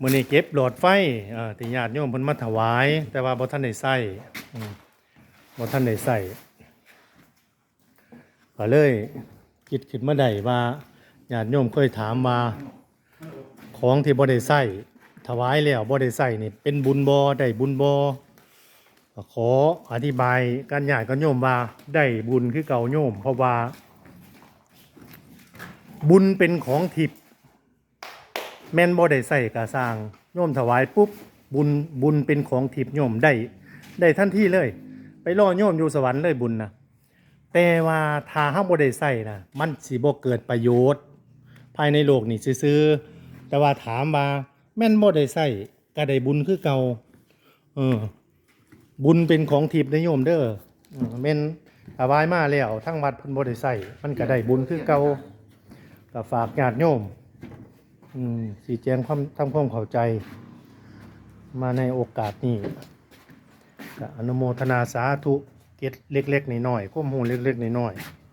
มื้อนี้เก็บหลอดไฟอ่าที่ญาติโยมเพิ่นมาถวาย แต่ว่าบ่ทันได้ใช้อืมบ่ทันได้ใช้ก็เลยคิดขึ้นมาได้ว่าญาติโยมเคยถามว่าของที่บ่ได้ใช้ถวายแล้วบ่ได้ใช้นี่เป็นบุญบ่ได้บุญบ่ขออธิบายกันญาติกันโยมว่าได้บุญคือเก่าโยม เพราะว่า บุญเป็นของทิพย์ แม่นบ่ได้ใส่กาสร้างโยมถวายปุ๊บบุญบุญเป็นของทิพย์โยมได้ได้ทันทีเลย ไปรอโยมอยู่สวรรค์เลยบุญนะแต่ว่าถ้าเฮาบ่ได้ใส่นะมันสิบ่เกิดประโยชน์ ภายในโลกนี่ซื่อแต่ว่าถามว่าแม่นบ่ได้ใส่ก็ได้บุญคือเก่าเออบุญเป็นของทิพย์นะโยมเด้อแม่นถวายมาแล้วทั้งวัดเพิ่นบ่ได้ใส่มันก็ได้บุญคือเก่าก็ฝากญาติโยม สีแจงความทำความเข้าใจ มาในโอกาสนี้อนุโมทนาสาธุเก็ดเล็กๆน้อยๆข้อมูลเล็กๆน้อยๆ